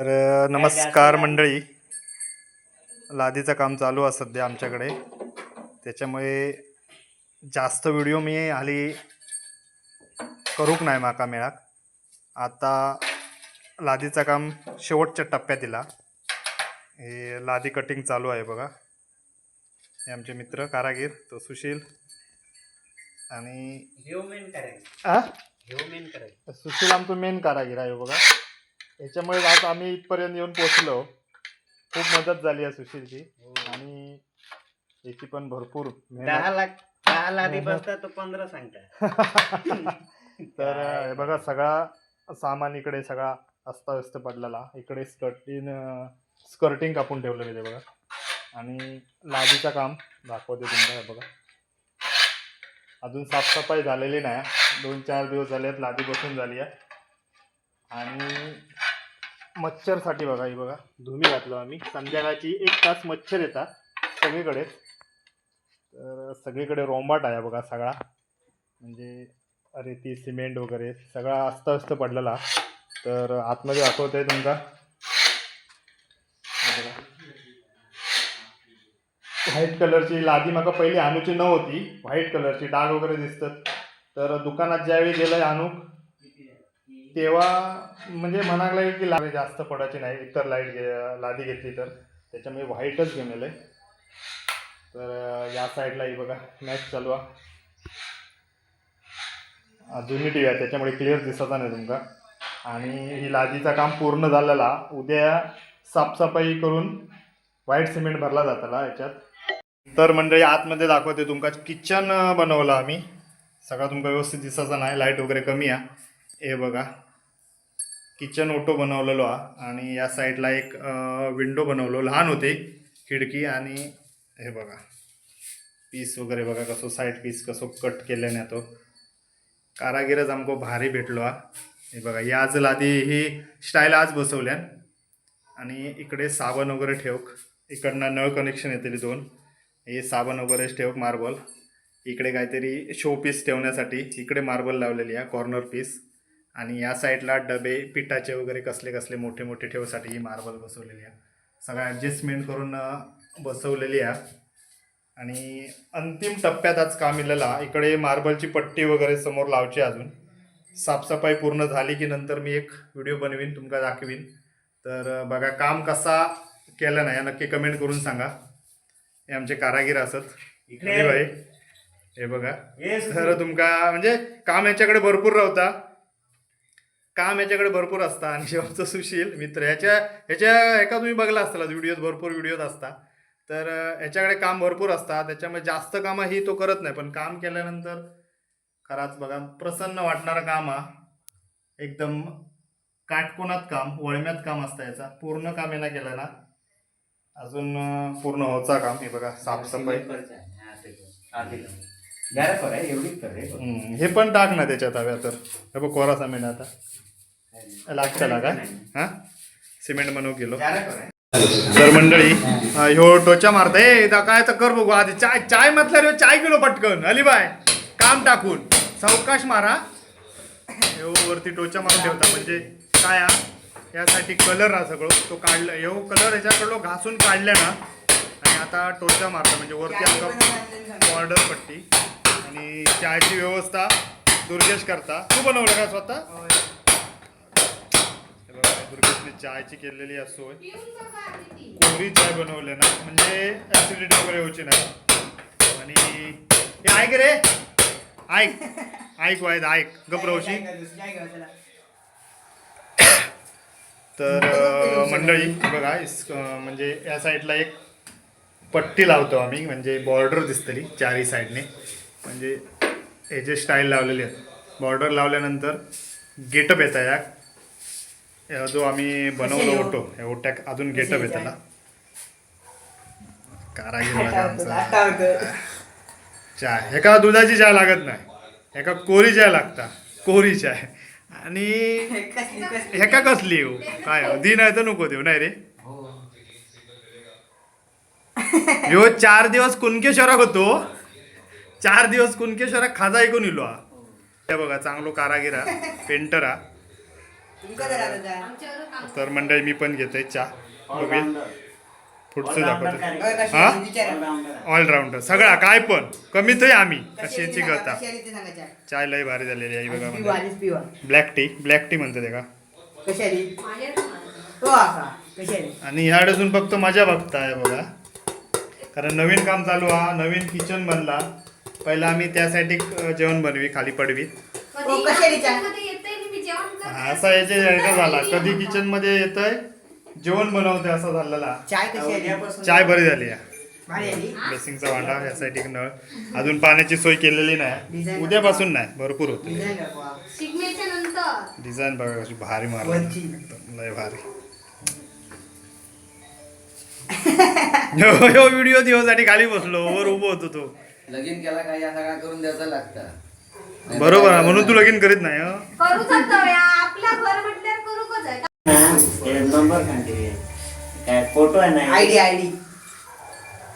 तर नमस्कार मंडळी. लादीचं काम चालू आहे सध्या आमच्याकडे. त्याच्यामुळे जास्त व्हिडिओ मी हाली करूक नाही माका मेळाक आता लादीचं काम शेवटच्या टप्प्यात दिला. हे लादी कटिंग चालू आहे बघा. हे आमचे मित्र कारागीर तो सुशील आणि सुशील आमचं मेन कारागीर आहे बघा. याच्यामुळे आज आम्ही इथपर्यंत येऊन पोहोचलो. खूप मदत झाली आहे सुशीलची. आणि याची पण भरपूर दहा मेहनत लाख दहा लादी मेहनत. बसता तो पंधरा सांगता. तर हे बघा सगळा सामान इकडे सगळा अस्ताव्यस्त पडलेला. इकडे स्कर्टिंग स्कर्टिंग कापून ठेवलेलं आहे बघा. आणि लादीचं काम दाखवते तुमचं हे बघा. अजून साफसफाई झालेली नाही. दोन चार दिवस झालेत लादी बसून झाली आहे. आणि मच्छरसाठी बघा ही बघा. धुमी घातलो आम्ही. संध्याकाळची एक तास मच्छर येतात सगळीकडे तर सगळीकडे रोंबाट आहे बघा सगळा. म्हणजे रेती सिमेंट वगैरे सगळा अस्ताव्यस्त पडलेला. तर आतमध्ये दाखवत आहे तुमचा व्हाईट कलरची लादी माका पहिली आणूची नव्हती. व्हाईट कलरची डाग वगैरे दिसतात. तर दुकानात ज्यावेळी गेलं आणूक तेव्हा म्हणजे म्हणायला की लादी जास्त पडायची नाही. इतर लाइट घे लादी घेतली तर. त्याच्यामुळे व्हाईटच घेऊन आहे तर या साईडलाही बघा मॅच चालू आहे. जुनी टी व्ही आहे त्याच्यामुळे क्लिअर दिसत नाही तुमका. आणि ही लादीचं काम पूर्ण झालेला उद्या साफसफाई करून व्हाईट सिमेंट भरला जाताला याच्यात. तर मंडळी आतमध्ये दाखवते तुमका. किचन बनवलं आम्ही. सगळा तुमका व्यवस्थित दिसायचा नाही. लाइट वगैरे कमी आहे. हे बघा. किचन ओटो बनवलेलो हा. आणि या साईडला एक विंडो बनवलो. लहान होते. खिडकी आणि हे बघा. पीस वगैरे बघा कसं साईड पीस कसो कट केल्याने तो. कारागिरच आमको भारी भेटलो हा. हे बघा या आज लादी ही स्टाईल आज बसवल्यान आणि इकडे साबण वगैरे ठेवक. इकडनं नळ कनेक्शन येतली दोन. हे साबण वगैरे ठेवक मार्बल इकडे काहीतरी शो पीस ठेवण्यासाठी. इकडे मार्बल लावलेली आहे कॉर्नर पीस आणि या साईडला डबे पिठाचे वगैरे कसले कसले मोठे मोठे ठेवसाठी ही मार्बल बसवलेली आहे. सगळं ॲडजस्टमेंट करून बसवलेली आहे. आणि अंतिम टप्प्यात आज काम इलेला इकडे मार्बलची पट्टी वगैरे समोर लावची अजून. साफसफाई पूर्ण झाली की नंतर मी एक व्हिडिओ बनवीन तुमका दाखवीन. तर बघा काम कसा केलं नाही नक्की कमेंट करून सांगा. हे आमचे कारागीर असत. इकडे. भाई हे बघा तर तुमका म्हणजे काम याच्याकडे भरपूर राहता. काम याच्याकडे भरपूर असता आणि शेवटचं सुशील मित्र ह्याच्या ह्याच्या एका तुम्ही बघला असताला व्हिडिओज भरपूर व्हिडिओज असता. तर याच्याकडे ह्याच्याकडे काम भरपूर असतात त्याच्यामुळे जास्त कामं ही तो करत नाही. पण काम केल्यानंतर खराच बघा प्रसन्न वाटणारं काम हा. एकदम काटकोणात काम वळम्यात काम असतं याचा. पूर्ण काम येणं केलं ना. अजून पूर्ण होचा काम. हे बघा साफसफाई. आहे एवढीच हम्म, हे पण टाक ना त्याच्यात हव्या तर. हे बघ कोरा सिमेंट आता. लागतं काय हा? सिमेंट बनवू किलो तर मंडळी अं, ह्यो टोचा मारता ए दा काय तर कर बघू आधी. चाय चाय म्हटलं रे चाय किलो पटकन. अलिबाय काम टाकून. सावकाश मारा. ह्यो वरती टोचा मारून ठेवता. म्हणजे काय हा? यासाठी कलर हा सगळं. तो काढला ह्यो कलर याच्याकडलो घासून काढल्या ना. आणि आता टोचा मारता. म्हणजे वरती आमका बॉर्डर पट्टी. आणि चहाची व्यवस्था दुर्गेश करता. तू बनवलं का स्वतः? दुर्गेशने चहाची केलेली असो कोरी चाय बनवले ना म्हणजे ऍसिडिटी वगैरे होची नाही आणि हे ऐक रे. ऐक. ऐक वायद ऐक. गप्रवशी तर मंडळी बघा म्हणजे या साईडला एक पट्टी लावतो आम्ही म्हणजे बॉर्डर दिसतली चारही साईडने म्हणजे याचे स्टाईल लावलेली आहेत बॉर्डर लावल्यानंतर गेटअप येता या. या जो आम्ही बनवलो ओटो या ओट्याक अजून गेटअप येताला कारागीर चाय एका दुधाची चाय लागत नाही. एका कोरी चाय लागता. कोरी चाय आणि ह्याका कसली हो? काय हो? दी नाही तर नको देऊ नाही रे? ह्यो चार दिवस कुणकेश्वराक होतो. चार दिवस कुणकेश्वराक खाजा ऐकून इलो हा हे बघा चांगलो कारागीर हा पेंटर हा काम तर मंडळी मी पण घेतोय चहा. बघूया. पुढचं दाखवतो. हा? ऑलराऊंडर सगळा काय पण. कमीत आहे आम्ही. अशी याची ते सांगा, करता कशी आहे? ते सांगा, चहा. चाय लय भारी झालेली आहे ही बघा म्हणजे. ब्लॅक टी ब्लॅक टी म्हणते ते का? काम आली आणि ह्या अजून फक्त मजा बघताय बघा. कारण नवीन काम चालू हा नवीन किचन बनला. पहिला आम्ही त्यासाठी जेवण बनवी खाली पडवी. कधी हो, असा याच्या झाला. कधी किचनमध्ये येतय जेवण बनवते असा झालेला. चाय बरी झाली ब्लेसिंगचा वांडा यासाठी एक नळ. अजून पाण्याची सोय केलेली नाही. उद्यापासून नाही भरपूर होते. डिझाईन बघा कशी भारी मारली. एकदम लय भारी. व्हिडिओ दिवसाठी खाली बसलो. वर उभो होतो तो. लगीन केला काय या सगळा करून द्यायचं लागतं. बरोबर आहे म्हणून तू लगीन करीत नाही हं? करू या. घर म्हटल्यावर करू कच आहे? नंबर काय फोटो आहे ना? ID ID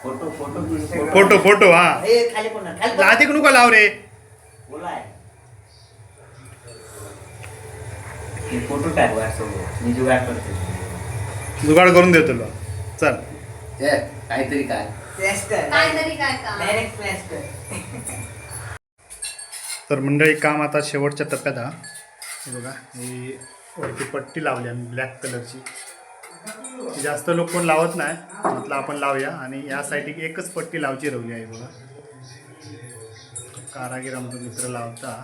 photo photo photo. Photo photo हा. ए खाली पण खाली नुका लाव रे? बोला. आहे हे फोटो टाक व्हॉट्सअपवर मी जुगाड करतो. जुगाड करून देतो तुला. चल. ए काहीतरी काय? कर. तरी काय काम. Direct flash कर. तर मंडळी काम आता शेवटच्या टप्प्यात हा. हे बघा ही वरती पट्टी लावली आम्ही ब्लॅक कलरची जास्त लोक कोण लावत नाही म्हटलं आपण लावूया. आणि या साईड एकच पट्टी लावची राहूया आहे बघा. कारागीर आमचा मित्र लावता.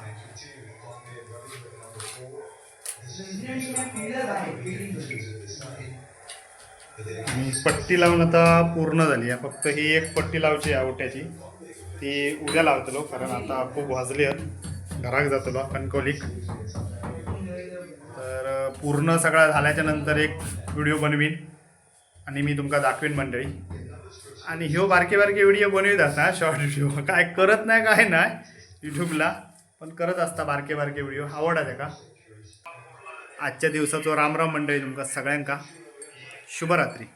आणि पट्टी लावून आता पूर्ण झाली आहे. फक्त ही एक पट्टी लावची आहे आवट्याची. ती उद्या लावतलो कारण आता खूप वाजली आहेत. घराक जातलो कणकोलीक तर पूर्ण सगळा झाल्याच्यानंतर एक व्हिडिओ बनवीन. आणि मी तुमका दाखवीन मंडळी. आणि ह्यो बारके बारके व्हिडिओ बनवीत असता शॉर्ट व्हिडिओ. काय करत नाही काय नाही यूट्यूबला पण करत असता बारके बारके व्हिडिओ. आवड आहे का? आजच्या दिवसाचो रामराम मंडळी तुमका सगळ्यांका. शुभरात्री